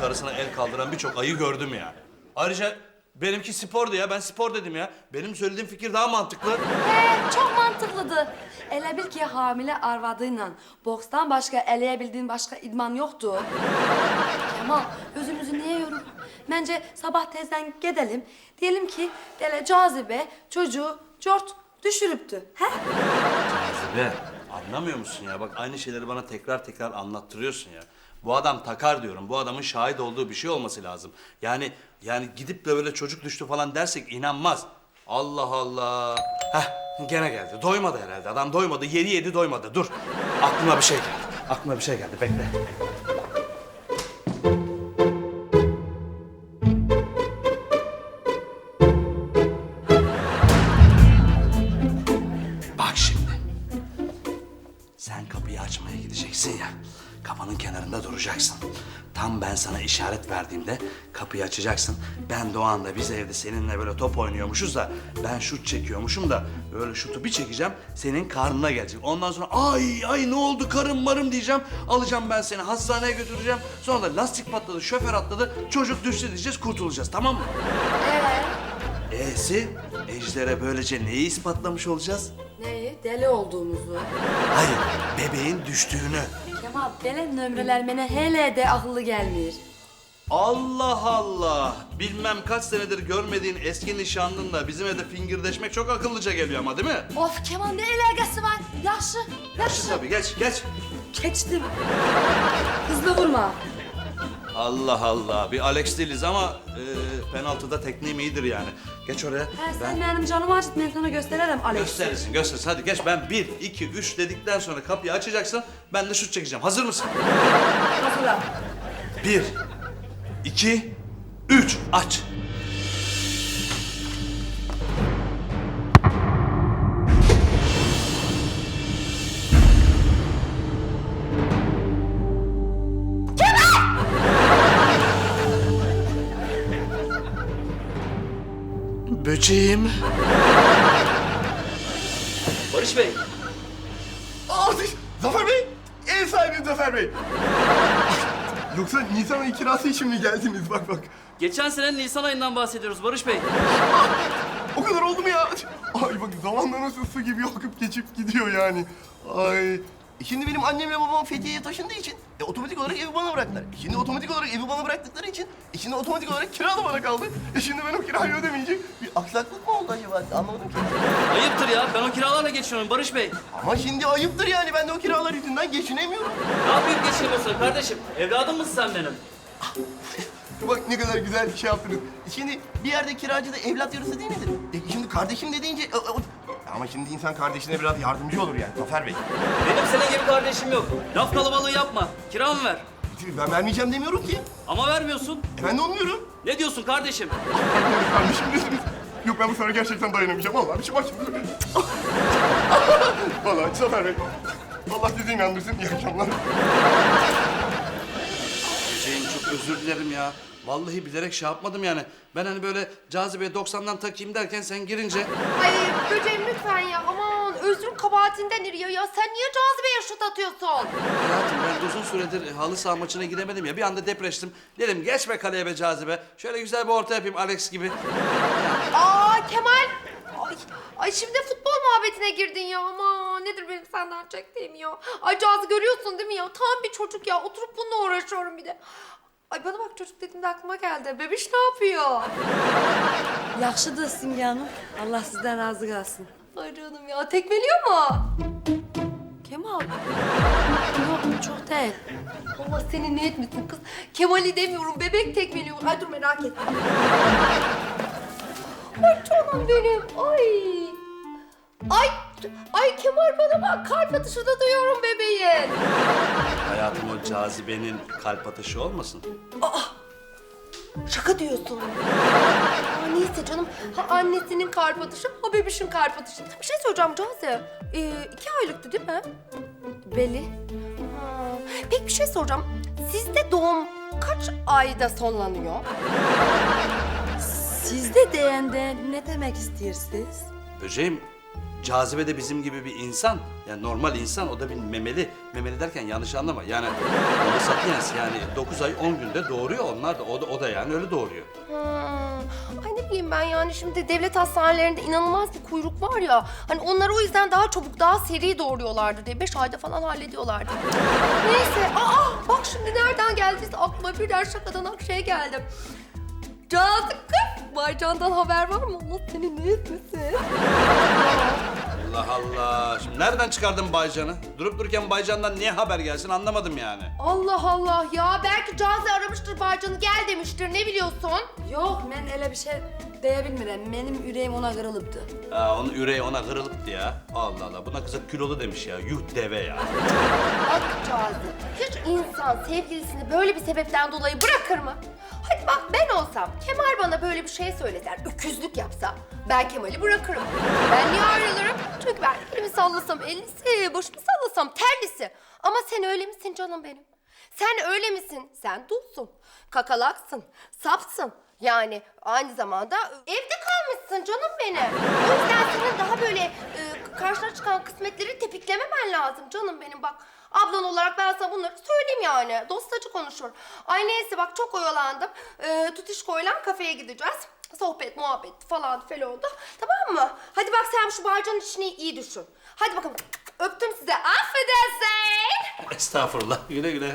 karısına el kaldıran birçok ayı gördüm ya. Ayrıca benimki spordu ya. Ben spor dedim ya. Benim söylediğim fikir daha mantıklı. He, çok mantıklıdı. Elə bil ki hamile arvadıyla bokstan başka eleyebildiğin başka idman yoktu. Kemal özümüzü niye yorur? Bence sabah tezden gidelim. Diyelim ki dele cazibe çocuğu cort düşürüptü. He? Cazibe anlamıyor musun ya? Bak aynı şeyleri bana tekrar tekrar anlattırıyorsun ya. Bu adam takar diyorum. Bu adamın şahit olduğu bir şey olması lazım. Yani yani gidip de böyle çocuk düştü falan dersek inanmaz. Allah Allah. Heh gene geldi. Doymadı herhalde. Adam doymadı. Yedi yedi doymadı. Dur. Aklıma bir şey geldi. Aklıma bir şey geldi. Bekle. Kapının kenarında duracaksın. Tam ben sana işaret verdiğimde kapıyı açacaksın. Ben de o anda biz evde seninle böyle top oynuyormuşuz da ben şut çekiyormuşum da böyle şutu bir çekeceğim senin karnına gelecek. Ondan sonra ay ay ne oldu karım marım diyeceğim. Alacağım ben seni hastaneye götüreceğim. Sonra da lastik patladı şoför atladı çocuk düştü diyeceğiz kurtulacağız tamam mı? Ee? E'si Ejder'e böylece neyi ispatlamış olacağız? Neyi? Deli olduğumuzu. Hayır bebeğin düştüğünü. Kemal böyle nömreler mene hele de akıllı gelmiyor. Allah Allah. Bilmem kaç senedir görmediğin eski nişanlınla bizim evde fingirdeşmek çok akıllıca geliyor ama değil mi? Of Kemal ne alakası var? Yaşlı, yaşlı. Tabii geç geç. Geçtim. Hızlı vurma. Allah Allah. Bir Alex değiliz ama e, penaltıda tekniğim iyidir yani. Geç oraya. Ha, sen benim canımı acıt ben sana gösteririm Alex. Gösterirsin gösterirsin. Hadi geç ben bir, iki, üç dedikten sonra kapıyı açacaksın. Ben de şut çekeceğim. Hazır mısın? Hazırla. Bir, iki, üç. Aç. Böceğim. Barış Bey, Aa, Zafer Bey! Ev sahibi Zafer Bey! Yoksa Nisan ayı kirası için mi geldiniz? Bak bak. geçen sene Nisan ayından bahsediyoruz Barış Bey. O kadar oldu mu ya? Ay bak zamanla nasıl su gibi akıp geçip gidiyor yani. Ay. E Şimdi benim annemle babam Fethiye'ye taşındığı için e, otomatik olarak evi bana bıraktılar. E şimdi otomatik olarak evi bana bıraktıkları için e şimdi otomatik olarak kira da bana kaldı. E şimdi ben o kirayı ödemeyecek. Bir aksaklık mı oldu acaba? Anlamadım ki. Ayıptır ya, ben o kiralarla geçiniyorum Barış Bey. Ama şimdi ayıptır yani ben de o kiralar yüzünden geçinemiyorum. Ne yapayım geçinemiyorsun kardeşim? Evladım mısın sen benim? Bak ne kadar güzel bir şey yaptınız. Şimdi bir yerde kiracı da evlat yarısı değil midir? E şimdi kardeşim de deyince... o- o- Ama şimdi insan kardeşine biraz yardımcı olur yani Zafer Bey. Benim senin gibi kardeşim yok. Laf kalabalığı yapma. Kiramı ver. Ben vermeyeceğim demiyorum ki. Ama vermiyorsun. E ben de olmuyorum. Ne diyorsun kardeşim? Kardeşim desiniz. Yok ben bu sefer gerçekten dayanamayacağım. Vallahi bir şey başladı. Vallahi Zafer Bey. Allah sizi inandırsın. İyi akşamlar. Böceğim çok özür dilerim ya. Vallahi bilerek şey yapmadım yani. Ben hani böyle cazibeye 90'dan takayım derken sen girince... Ay böceğim lütfen ya aman özrün kabahatindendir ya ya sen niye cazibeye şut atıyorsun? Hayatım ben uzun süredir halı saha maçına gidemedim ya. Bir anda depreştim. Dedim geçme kaleye be cazibe. Şöyle güzel bir orta yapayım Alex gibi. Aa Kemal ay, ay şimdi futbol muhabbetine girdin ya ama nedir benim senden çektiğim ya? Ay Cazı görüyorsun değil mi ya tam bir çocuk ya oturup bununla uğraşıyorum bir de. Ay bana bak çocuk dediğimde aklıma geldi. Bebiş ne yapıyor? Yaxşıdır Simge Hanım. Allah sizden razı kalsın. Ay canım ya tekmeliyor mu? Kemal. Yok çok değil. Allah seni ne etmesin kız. Kemal'i demiyorum bebek tekmeliyor. Ay dur merak etme. Ay canım benim. Ay. Ay. Ay Kemal bana bak kalp atışı da duyuyorum bebeğin. Hayatım o cazibenin kalp atışı olmasın? Şaka diyorsun. Aa, neyse canım. Ha annesinin kalp atışı, ha bebişin kalp atışı. Bir şey soracağım Cazi. Ee, iki aylıktı değil mi? Belli. Ha. Peki bir şey soracağım. Sizde doğum kaç ayda sonlanıyor? Sizde deyende ne demek istiyorsunuz? Böceğim Cazibe de bizim gibi bir insan. Yani normal insan o da bir memeli. Memeli derken yanlış anlama. Yani da sapiens yani 9 ay 10 günde doğuruyor onlar da. O da, o da yani öyle doğuruyor. Hmm. Ay ne bileyim ben yani şimdi devlet hastanelerinde inanılmaz bir kuyruk var ya. Hani onlar o yüzden daha çabuk, daha seri doğuruyorlardı diye. Beş ayda falan hallediyorlardı. Neyse, aa bak şimdi nereden geldiyse aklıma birden şakadan akşaya geldim. Cazip kız, Baycan'dan haber var mı? Allah seni ne etmesin? Allah Allah. Şimdi nereden çıkardın Baycan'ı? Durup dururken Baycan'dan niye haber gelsin anlamadım yani. Allah Allah ya belki Cazi aramıştır Baycan'ı gel demiştir ne biliyorsun? Yok ben öyle bir şey diyebilmirəm. Benim yüreğim ona kırılıptı. Aa, onun yüreği ona kırılıptı ya. Allah Allah. Buna kıza kilolu demiş ya. Yuh deve ya. Cazi, hiç insan sevgilisini böyle bir sebepten dolayı bırakır mı? Hadi bak ben olsam, Kemal bana böyle bir şey söyleser, öküzlük yapsa, ben Kemal'i bırakırım. Ben niye ayrılırım? Çünkü ben elimi sallasam ellisi, başımı sallasam terlisi. Ama sen öyle misin canım benim? Sen öyle misin? Sen dulsun, kakalaksın, sapsın. Yani aynı zamanda evde kalmışsın canım benim. O yüzden senin daha böyle e, karşına çıkan kısmetleri tepiklememen lazım canım benim bak. Ablan olarak ben sana bunları söyleyeyim yani. Dostacı konuşur. Ay neyse bak çok oyalandım. E, tutuşkoyla kafeye gideceğiz. Sohbet, muhabbet falan fel oldu. Tamam mı? Hadi bak sen şu barcanın içini iyi düşün. Hadi bakalım. Öptüm size. Affedersin. Estağfurullah. Güle güle.